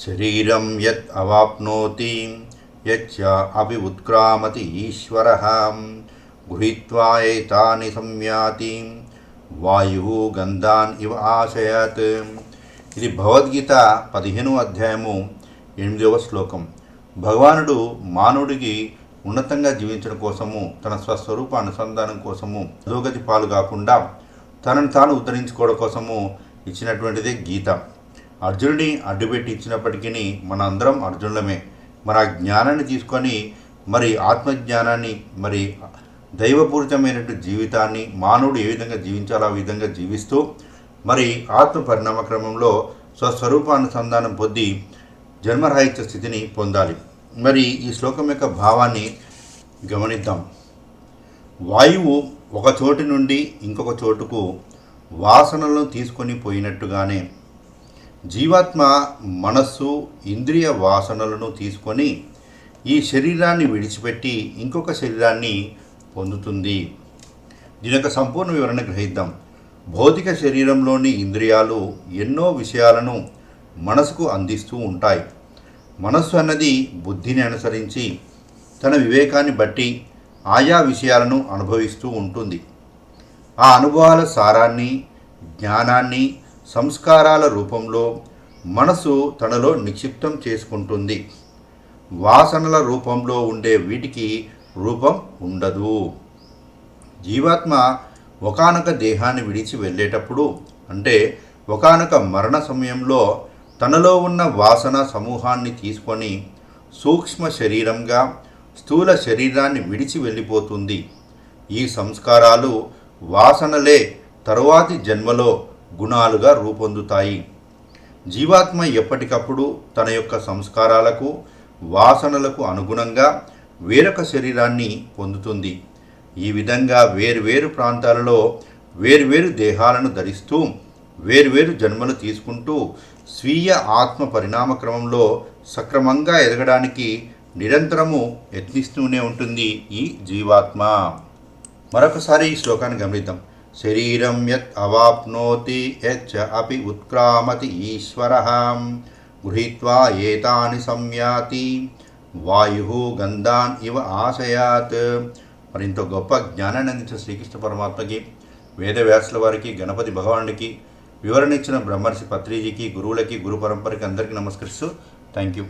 శరీరం యత్ అవాప్నోతి యచ్చ అపి ఉత్క్రామతి ఈశ్వర. గృహీత్వా ఏతాని సంయాతి వాయు గంధాన్ ఇవ ఆశయత్. ఇది భగవద్గీత పదిహేను అధ్యాయము ఎనిమిదవ శ్లోకం. భగవానుడు మానవుడికి ఉన్నతంగా జీవించడం కోసము తన స్వస్వరూప అనుసంధానం కోసము అధోగతి పాలు కాకుండా తనను తాను ఉద్ధరించుకోవడం కోసము ఇచ్చినటువంటిదే గీత. అర్జునుడిని అడ్డుపెట్టి ఇచ్చినప్పటికీ మన అందరం అర్జునులమే. మన ఆ జ్ఞానాన్ని తీసుకొని మరి ఆత్మజ్ఞానాన్ని మరి దైవపూరితమైనటువంటి జీవితాన్ని మానవుడు ఏ విధంగా జీవించాలో ఆ విధంగా జీవిస్తూ మరి ఆత్మ పరిణామ క్రమంలో స్వస్వరూపానుసంధానం పొంది జన్మరాహిత్య స్థితిని పొందాలి. మరి ఈ శ్లోకం యొక్క భావాన్ని గమనిద్దాం. వాయువు ఒక చోటు నుండి ఇంకొక చోటుకు వాసనలను తీసుకొని పోయినట్టుగానే జీవాత్మ మనస్సు ఇంద్రియ వాసనలను తీసుకొని ఈ శరీరాన్ని విడిచిపెట్టి ఇంకొక శరీరాన్ని పొందుతుంది. దీని యొక్క సంపూర్ణ వివరణ గ్రహిద్దాం భౌతిక శరీరంలోని ఇంద్రియాలు ఎన్నో విషయాలను మనసుకు అందిస్తూ ఉంటాయి. మనస్సు అన్నది బుద్ధిని అనుసరించి తన వివేకాన్ని బట్టి ఆయా విషయాలను అనుభవిస్తూ ఉంటుంది. ఆ అనుభవాల సారాన్ని జ్ఞానాన్ని సంస్కారాల రూపంలో మనసు తనలో నిక్షిప్తం చేసుకుంటుంది. వాసనల రూపంలో ఉండే వీటికి రూపం ఉండదు. జీవాత్మ ఒకానొక దేహాన్ని విడిచి వెళ్ళేటప్పుడు అంటే ఒకానొక మరణ సమయంలో తనలో ఉన్న వాసన సమూహాన్ని తీసుకొని సూక్ష్మ శరీరంగా స్థూల శరీరాన్ని విడిచి వెళ్ళిపోతుంది. ఈ సంస్కారాలు వాసనలే తరువాతి జన్మలో గుణాలుగా రూపొందుతాయి. జీవాత్మ ఎప్పటికప్పుడు తన యొక్క సంస్కారాలకు వాసనలకు అనుగుణంగా వేరొక శరీరాన్ని పొందుతుంది. ఈ విధంగా వేర్వేరు ప్రాంతాలలో వేర్వేరు దేహాలను ధరిస్తూ వేర్వేరు జన్మలు తీసుకుంటూ స్వీయ ఆత్మ పరిణామ క్రమంలో సక్రమంగా ఎదగడానికి నిరంతరము యత్నిస్తూనే ఉంటుంది ఈ జీవాత్మ. మరొకసారి ఈ శ్లోకాన్ని గమనిద్దాం. శరీరం యత్ అవాప్నోతి యచ్చ అపి ఉత్క్రామతి ఈశ్వర. గృహీత్వా ఏతాని సంయాతి. వాయు గంధాన్ ఇవ ఆశయాత్. మరింత గొప్ప జ్ఞానాన్ని అందించిన శ్రీకృష్ణ పరమాత్మకి వేదవ్యాసుల వారికి గణపతి భగవానుడికి వివరణ ఇచ్చిన బ్రహ్మర్షి పత్రిజీకి గురువులకి గురు పరంపరకి అందరికీ నమస్కరిస్తూ థ్యాంక్ యూ